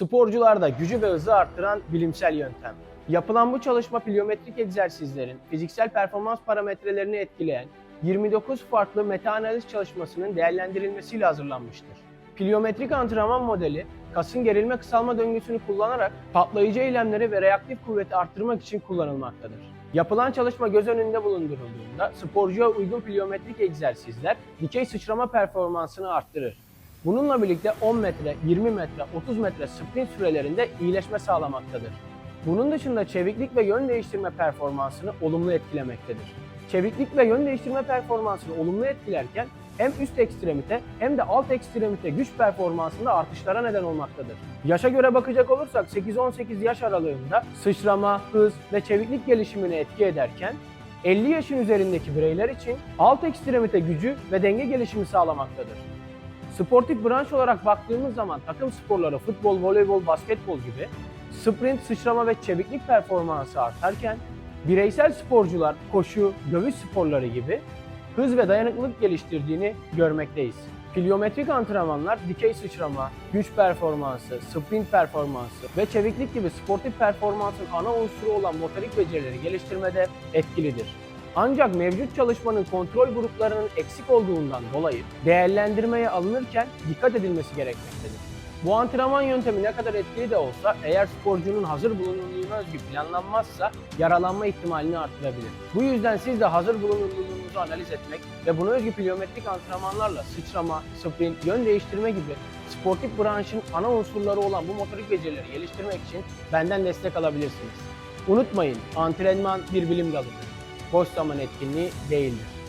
Sporcularda gücü ve hızı arttıran bilimsel yöntem. Yapılan bu çalışma pliometrik egzersizlerin fiziksel performans parametrelerini etkileyen 29 farklı meta-analiz çalışmasının değerlendirilmesiyle hazırlanmıştır. Pliometrik antrenman modeli, kasın gerilme kısalma döngüsünü kullanarak patlayıcı eylemleri ve reaktif kuvveti arttırmak için kullanılmaktadır. Yapılan çalışma göz önünde bulundurulduğunda sporcuya uygun pliometrik egzersizler dikey sıçrama performansını arttırır. Bununla birlikte 10 metre, 20 metre, 30 metre sprint sürelerinde iyileşme sağlamaktadır. Bunun dışında çeviklik ve yön değiştirme performansını olumlu etkilemektedir. Çeviklik ve yön değiştirme performansını olumlu etkilerken hem üst ekstremite hem de alt ekstremite güç performansında artışlara neden olmaktadır. Yaşa göre bakacak olursak 8-18 yaş aralığında sıçrama, hız ve çeviklik gelişimini etki ederken 50 yaşın üzerindeki bireyler için alt ekstremite gücü ve denge gelişimi sağlamaktadır. Sportif branş olarak baktığımız zaman takım sporları futbol, voleybol, basketbol gibi sprint, sıçrama ve çeviklik performansı artarken bireysel sporcular koşu, dövüş sporları gibi hız ve dayanıklılık geliştirdiğini görmekteyiz. Pliometrik antrenmanlar dikey sıçrama, güç performansı, sprint performansı ve çeviklik gibi sportif performansın ana unsuru olan motorik becerileri geliştirmede etkilidir. Ancak mevcut çalışmanın kontrol gruplarının eksik olduğundan dolayı değerlendirmeye alınırken dikkat edilmesi gerekmektedir. Bu antrenman yöntemi ne kadar etkili de olsa eğer sporcunun hazır bulunurluğuna özgü planlanmazsa yaralanma ihtimalini artırabilir. Bu yüzden siz de hazır bulunurluğunuzu analiz etmek ve buna özgü pliometrik antrenmanlarla sıçrama, sprint, yön değiştirme gibi sportif branşın ana unsurları olan bu motorik becerileri geliştirmek için benden destek alabilirsiniz. Unutmayın, antrenman bir bilim dalıdır. Boş zaman etkinliği değildir.